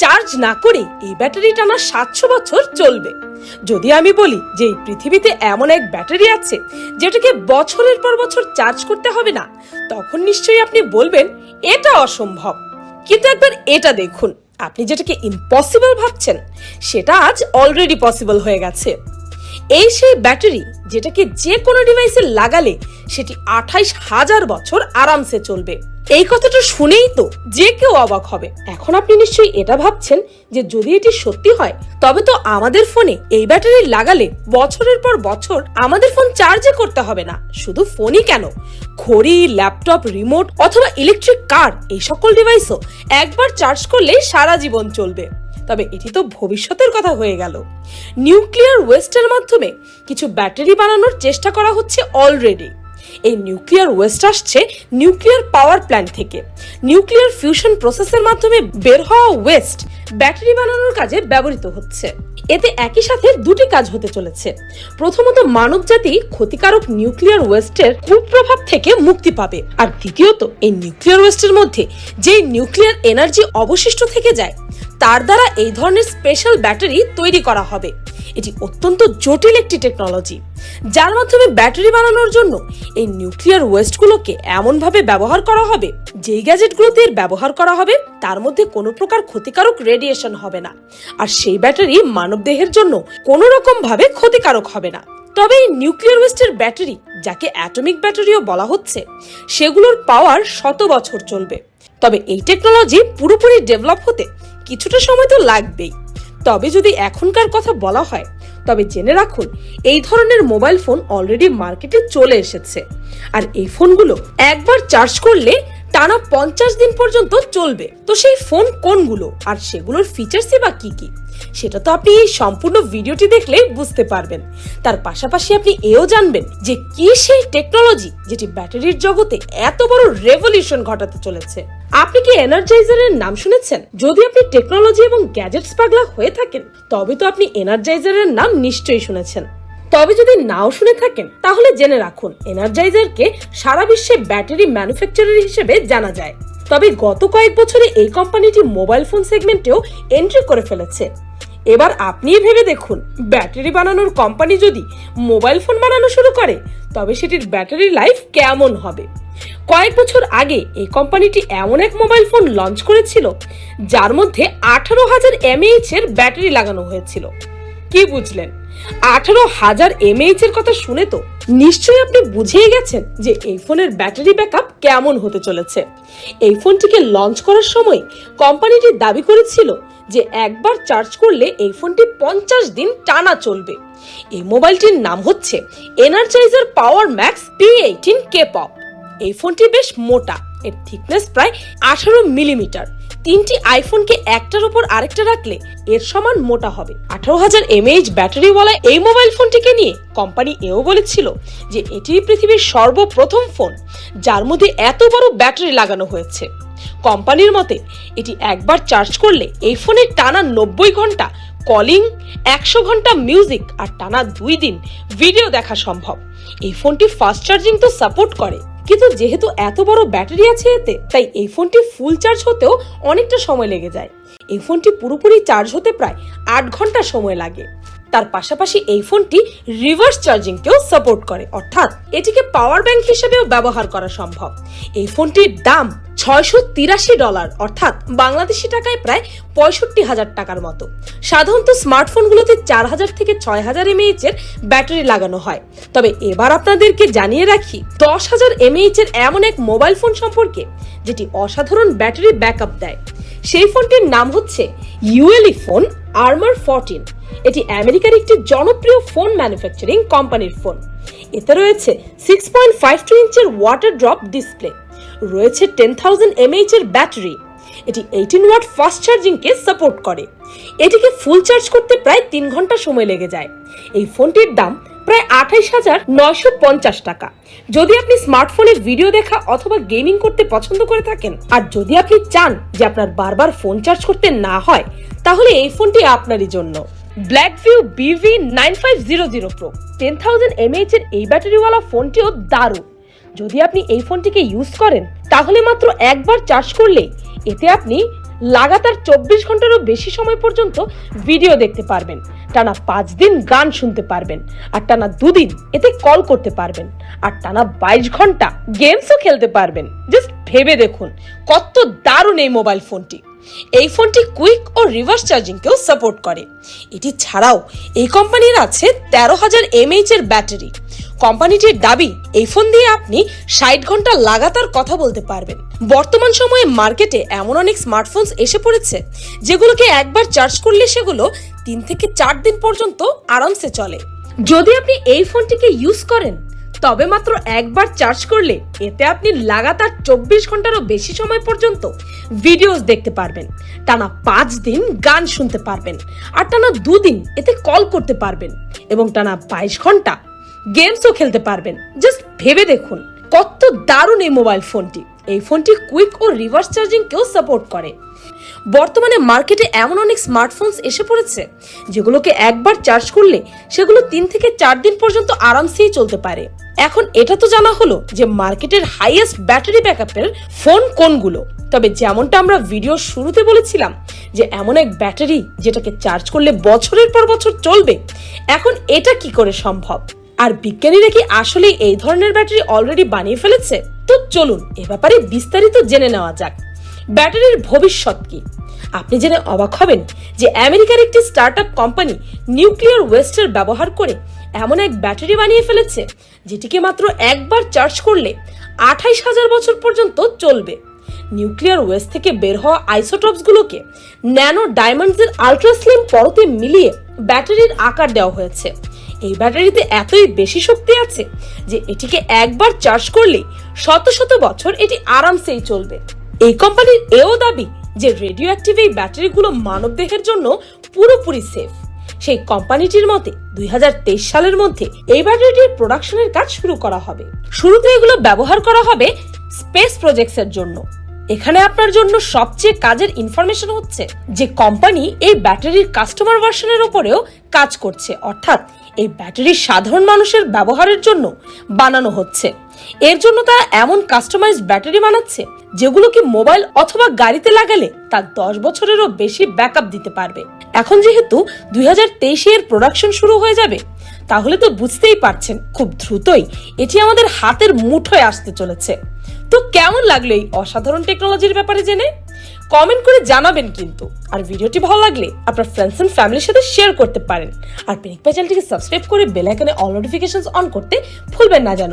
Charge না করে এই ব্যাটারি টানা সাতশো বছর চলবে। যদি আমি বলি যে এই পৃথিবীতে এমন এক ব্যাটারি আছে, যেটাকে বছরের পর বছর চার্জ করতে হবে না, তখন নিশ্চয়ই আপনি বলবেন, এটা অসম্ভব। কিন্তু একবার এটা দেখুন, আপনি যেটাকে ইম্পসিবল ভাবছেন, সেটা আজ অলরেডি পসিবল হয়ে গেছে। এই সেই ব্যাটারি যেটাকে যে কোনো ডিভাইসে লাগালে সেটি আঠাইশ হাজার বছর আরামসে চলবে। এই কথাটা শুনেই তো যে কেউ অবাক হবে। এখন আপনি নিশ্চয়ই এটা ভাবছেন যে যদি এটি সত্যি হয়, তবে তো আমাদের ফোনে এই ব্যাটারি লাগালে বছরের পর বছর আমাদের ফোন চার্জে করতে হবে না। শুধু ফোনই কেন? ঘড়ি ল্যাপটপ রিমোট অথবা ইলেকট্রিক কার এই সকল ডিভাইসও একবার চার্জ করলেই সারা জীবন চলবে। তবে এটি তো ভবিষ্যতের কথা হয়ে গেল। নিউক্লিয়ার ওয়েস্টের মাধ্যমে কিছু ব্যাটারি বানানোর চেষ্টা করা হচ্ছে অলরেডি এই নিউক্লিয়ার ওয়েস্ট আসছে নিউক্লিয়ার পাওয়ার প্ল্যান্ট থেকে। নিউক্লিয়ার ফিউশন প্রসেসের মাধ্যমে বের হওয়া ওয়েস্ট ব্যাটারি বানানোর কাজে ব্যবহৃত হচ্ছে। এতে একই সাথে দুটি কাজ হতে চলেছে। প্রথমত, মানবজাতি ক্ষতিকারক নিউক্লিয়ার ওয়েস্টের কুপ্রভাব থেকে মুক্তি পাবে। আর দ্বিতীয়ত, এই নিউক্লিয়ার ওয়েস্টের মধ্যে যে নিউক্লিয়ার এনার্জি অবশিষ্ট থেকে যায় তার দ্বারা এই ধরনের স্পেশাল ব্যাটারি তৈরি করা হবে। এটি অত্যন্ত জটিল একটি টেকনোলজি যার মাধ্যমে ব্যাটারি বানানোর জন্য এই নিউক্লিয়ার ওয়েস্টগুলোকে এমনভাবে ব্যবহার করা হবে, যেই গ্যাজেটগুলোতে এর ব্যবহার করা হবে, তার মধ্যে কোনো প্রকার ক্ষতিকারক রেডিয়েশন হবে না। আর সেই ব্যাটারি মানবদেহের জন্য কোনো রকম ভাবে ক্ষতিকারক হবে না। তবে এই নিউক্লিয়ার ওয়েস্টের ব্যাটারি যাকে অ্যাটমিক ব্যাটারিও বলা হচ্ছে, সেগুলোর পাওয়ার শত বছর চলবে। তবে এই টেকনোলজি পুরোপুরি ডেভেলপ হতে কিছুটা সময় তো লাগবেই। তবে যদি এখনকার কথা বলা হয়, তবে জেনে রাখুন, এই ধরনের মোবাইল ফোন অলরেডি মার্কেটে চলে এসেছে। আর এই ফোনগুলো একবার চার্জ করলে টানা পঞ্চাশ দিন পর্যন্ত চলবে। তো সেই ফোন কোনগুলো? আর সেগুলোর ফিচার্সই বা কি কি? সেটা তো আপনি এই সম্পূর্ণ ভিডিওটি দেখলেই বুঝতে পারবেন। তার পাশাপাশি আপনি এও জানবেন যে কি সেই টেকনোলজি যেটি ব্যাটারির জগতে এত বড় রেভলিউশন ঘটাতে চলেছে। আপনি কি এনার্জাইজারের নাম শুনেছেন? যদি আপনি টেকনোলজি এবং গ্যাজেটস পাগলা হয়ে থাকেন, তবে তো আপনি এনার্জাইজারের নাম নিশ্চয়ই শুনেছেন। তবে যদি নাও শুনে থাকেন, তাহলে জেনে রাখুন, এনার্জাইজারকে সারা বিশ্বে ব্যাটারি ম্যানুফ্যাকচারার হিসেবে জানা যায়। তবে গত কয়েক বছরে এই কোম্পানিটি মোবাইল ফোন সেগমেন্টেও এন্ট্রি করে ফেলেছে। এবার আপনি ভেবে দেখুন, ব্যাটারি বানানোর কোম্পানি যদি মোবাইল ফোন বানানো শুরু করে, তবে সেটির ব্যাটারি লাইফ কেমন হবে? কয়েক বছর আগে এই কোম্পানিটি এমন এক মোবাইল ফোন লঞ্চ করেছিল, যার মধ্যে আঠারো হাজার এমএইচ এর ব্যাটারি লাগানো হয়েছিল। কি বুঝলেন? আঠারো হাজার এমএইচ এর কথা শুনে তো নিশ্চয়ই আপনি বুঝেই গেছেন যে এই ফোনের ব্যাটারি ব্যাকআপ কেমন হতে চলেছে। এই ফোনটিকে লঞ্চ করার সময় কোম্পানিটি দাবি করেছিল যে একবার চার্জ করলে এই ফোনটি পঞ্চাশ দিন টানা চলবে। এই মোবাইলটির নাম হচ্ছে Energizer power max P eighteen K pop এই ফোনটি বেশ মোটা, এর থিকনেস প্রায় আঠারো মিলিমিটার। তিনটি আইফোনকে একটার উপর আরেকটা রাখলে এর সমান মোটা হবে। আঠারো হাজার এমএইচ ব্যাটারিওয়ালা এই মোবাইল ফোনটিকে নিয়ে কোম্পানি এও বলেছিল যে এটি পৃথিবীর সর্বপ্রথম ফোন, যার মধ্যে এত বড় ব্যাটারি লাগানো হয়েছে। কোম্পানির মতে, এটি একবার চার্জ করলে এই ফোনে টানা নব্বই ঘণ্টা কলিং, একশো ঘণ্টা মিউজিক আর টানা দুই দিন ভিডিও দেখা সম্ভব। এই ফোনটি ফাস্ট চার্জিং তো সাপোর্ট করে। কিন্তু যেহেতু এত বড় ব্যাটারি আছে এতে, তাই এই ফোনটি ফুল চার্জ হতেও অনেকটা সময় লেগে যায়। এই ফোনটি পুরোপুরি চার্জ হতে প্রায় আট ঘণ্টা সময় লাগে। তার পাশাপাশি এই ফোনটি রিভার্স চার্জিংকেও সাপোর্ট করে, অর্থাৎ এটিকে পাওয়ার ব্যাংক হিসেবেও ব্যবহার করা সম্ভব। এই ফোনটির দাম ছয়শো তিরাশি ডলার, অর্থাৎ বাংলাদেশি টাকায় প্রায় পঁয়ষট্টি হাজার টাকার মতো। সাধারণত স্মার্টফোনগুলোতে চার হাজার থেকে ছয় হাজার এমএইচ এর ব্যাটারি লাগানো হয়। তবে এবার আপনাদেরকে জানিয়ে রাখি, দশ হাজার এমএইচ এর এমন এক মোবাইল ফোন সম্পর্কে, যেটি অসাধারণ ব্যাটারি ব্যাকআপ দেয়। সেই ফোনটির নাম হচ্ছে ইউএলই ফোন আর্মার ফোরটিন এটি আমেরিকার একটি জনপ্রিয় ফোন ম্যানুফ্যাকচারিং কোম্পানির ফোন। এতে রয়েছে সিক্স পয়েন্ট ফাইভ টু ইঞ্চের ওয়াটার ড্রপ ডিসপ্লে রয়েছে টেন থাউজেন্ড এমএইচ এর ব্যাটারি এটি এইটিন ওয়াট ফাস্ট চার্জিংকে সাপোর্ট করে। এটিকে ফুল চার্জ করতে প্রায় তিন ঘণ্টা সময় লেগে যায়। এই ফোনটির দাম প্রায় আঠাইশ হাজার নয়শো পঞ্চাশ টাকা। যদি আপনি স্মার্টফোনে ভিডিও দেখা অথবা গেমিং করতে পছন্দ করে থাকেন, আর যদি আপনি চান যে আপনার বারবার ফোন চার্জ করতে না হয়, তাহলে এই ফোনটি আপনারই জন্য। Blackview BV nine five zero zero pro ten thousand mAh এর এই ব্যাটারিওয়ালা ফোনটিও দারুণ। যদি আপনি এই ফোনটিকে ইউজ করেন, তাহলে মাত্র একবার চার্জ করলে এতে আপনি লাগাতার চব্বিশ ঘন্টারও বেশি সময় পর্যন্ত ভিডিও দেখতে পারবেন। টানা পাঁচ দিন গান শুনতে পারবেন আর টানা দুদিন এতে কল করতে পারবেন আর টানা বাইশ ঘণ্টা গেমসও খেলতে পারবেন। জাস্ট ভেবে দেখুন, কত দারুণ এই মোবাইল ফোনটি এই ফোনটি কুইক ও রিভার্স চার্জিংকেও সাপোর্ট করে। এটি ছাড়াও এই কোম্পানির আছে তেরো হাজার এমএইচ এর ব্যাটারি। কোম্পানিটির দাবি, এই ফোন দিয়ে আপনি ষাট ঘণ্টা লাগাতার কথা বলতে পারবেন। বর্তমান সময়ে মার্কেটে এমন অনেক স্মার্টফোনস এসে পড়েছে, যেগুলোকে একবার চার্জ করলে সেগুলো তিন থেকে চার দিন পর্যন্ত আরামসে চলে। যদি আপনি এই ফোনটিকে ইউজ করেন তবে মাত্র একবার চার্জ করলে এতে আপনি লাগাতার চব্বিশ ঘন্টারও বেশি সময় পর্যন্ত ভিডিওস দেখতে পারবেন। টানা পাঁচ দিন গান শুনতে পারবেন আর টানা দুদিন এতে কল করতে পারবেন এবং টানা বাইশ ঘণ্টা গেমসও খেলতে পারবেন। জাস্ট ভেবে দেখুন কত দারুণ এই মোবাইল ফোনটি। এই ফোনটি কুইক ও রিভার্স চার্জিংকেও সাপোর্ট করে। বর্তমানে মার্কেটে এমন অনেক স্মার্টফোনস এসে পড়েছে, যেগুলোকে একবার চার্জ করলে সেগুলো তিন থেকে চার দিন পর্যন্ত আরামসেই চলতে পারে। এখন এটা তো জানা হলো যে মার্কেটের হাইয়েস্ট ব্যাটারি ব্যাকআপের ফোন কোনগুলো। তবে যেমনটা আমরা ভিডিও শুরুতে বলেছিলাম, যে এমন এক ব্যাটারি যেটাকে চার্জ করলে বছরের পর বছর চলবে, এখন এটা কি করে সম্ভব? আর বিজ্ঞানীরা কি আসলে এই ধরনের ব্যাটারি অলরেডি বানিয়ে ফেলেছে? তো চলুন এ ব্যাপারে বিস্তারিত জেনে নেওয়া যাক। ব্যাটারির ভবিষ্যৎ কি? আপনি জেনে অবাক হবেন যে আমেরিকার একটি স্টার্টআপ কোম্পানি নিউক্লিয়ার ওয়েস্টের ব্যবহার করে এমন এক ব্যাটারি বানিয়ে ফেলেছে, যেটিকে মাত্র একবার চার্জ করলে আঠাইশ হাজার বছর পর্যন্ত চলবে। নিউক্লিয়ার ওয়েস্ট থেকে বের হওয়া আইসোটপসগুলোকে ন্যানো ডায়মন্ডসের আলট্রাস্লিম পরতে মিলিয়ে ব্যাটারির আকার দেওয়া হয়েছে। এই ব্যাটারিতে এতই বেশি শক্তি আছে যে এটিকে একবার চার্জ করলেই শত শত বছর এটি আরামসেই চলবে। এই কোম্পানির এও দাবি যে রেডিও অ্যাক্টিভ এই ব্যাটারিগুলো মানবদেহের জন্য পুরোপুরি সেফ সেই কোম্পানিটির মতে দুই হাজার তেইশ সালের মধ্যে এই ব্যাটারিটির প্রোডাকশনের কাজ শুরু করা হবে। শুরুতে এগুলো ব্যবহার করা হবে স্পেস প্রজেক্টসের জন্য। এখানে আপনার জন্য সবচেয়ে কাজের ইনফরমেশন হচ্ছে যে কোম্পানি এই ব্যাটারির কাস্টমার ভার্সনের ওপরেও কাজ করছে। অর্থাৎ এই ব্যাটারি সাধারণ মানুষের ব্যবহারের জন্য বানানো হচ্ছে। এর জন্য তারা এমন কাস্টমাইজড ব্যাটারি বানাচ্ছে যেগুলো কি মোবাইল অথবা গাড়িতে লাগালে তার দশ বছরেরও বেশি ব্যাকআপ দিতে পারবে। এখন যেহেতু দুই হাজার তেইশে এর প্রোডাকশন শুরু হয়ে যাবে, তাহলে তো বুঝতেই পারছেন খুব দ্রুতই এটি আমাদের হাতের মুঠোয় আসতে চলেছে। তো কেমন লাগল এই অসাধারণ টেকনোলজির ব্যাপারে জেনে? কমেন্ট করে জানাবেন কিন্তু। আর ভিডিওটি ভালো লাগলে আপনার ফ্রেন্ডস এন্ড ফ্যামিলির সাথে শেয়ার করতে পারেন। আর পেনিক চ্যানেলটিকে সাবস্ক্রাইব করে বেল আইকনে অল নোটিফিকেশনস অন করতে ভুলবেন না যেন।